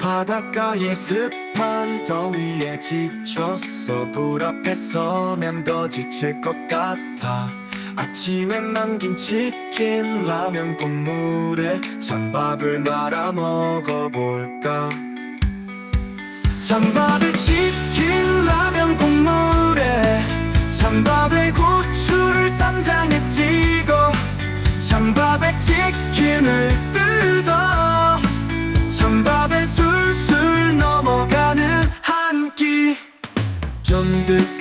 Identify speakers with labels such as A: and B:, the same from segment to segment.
A: 바닷가의 습한 더위에 지쳤어. 불 앞에 서면 더 지칠 것 같아. 아침에 남긴 치킨 라면 국물에 찬밥을 말아 먹어볼까? 찬밥에 치킨 라면 국물에 찬밥에 고추를 쌈장에 찍어. 찬밥에 치킨을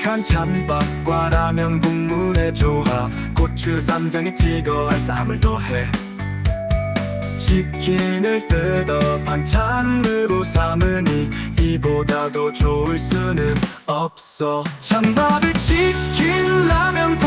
A: 쫀득한 찬밥과 라면 국물의 조합 고추 쌈장에 찍어 알싸함을 더해. 치킨을 뜯어 반찬으로 삼으니 이보다 더 좋을 수는 없어. 찬밥에 치킨 라면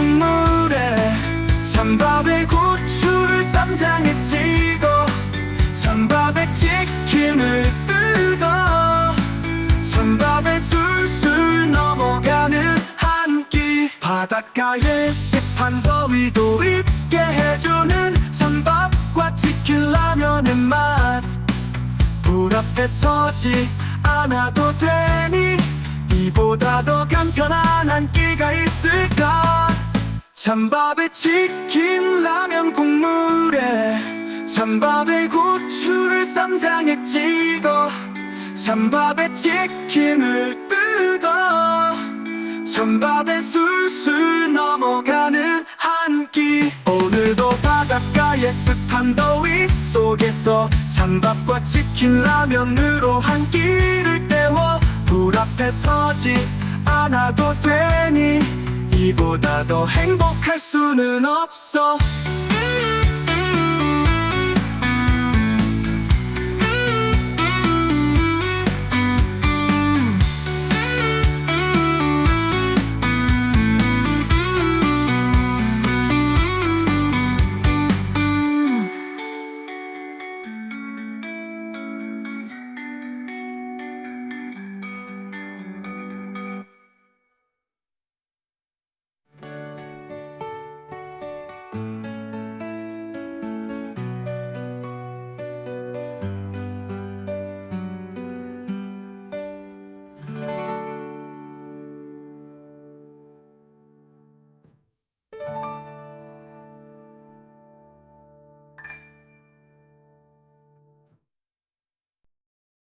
A: 바닷가의 습한 더위도 잊게 해주는 찬밥과 치킨 라면의 맛. 불 앞에 서지 않아도 되니 이보다 더 간편한 한 끼가 있을까? 찬밥에 치킨 라면 국물에 찬밥에 고추를 쌈장에 찍어 찬밥에 치킨을 찬밥에 술술 넘어가는 한 끼. 오늘도 바닷가의 습한 더위 속에서 찬밥과 치킨 라면으로 한 끼를 때워 불 앞에 서지 않아도 되니. 이보다 더 행복할 수는 없어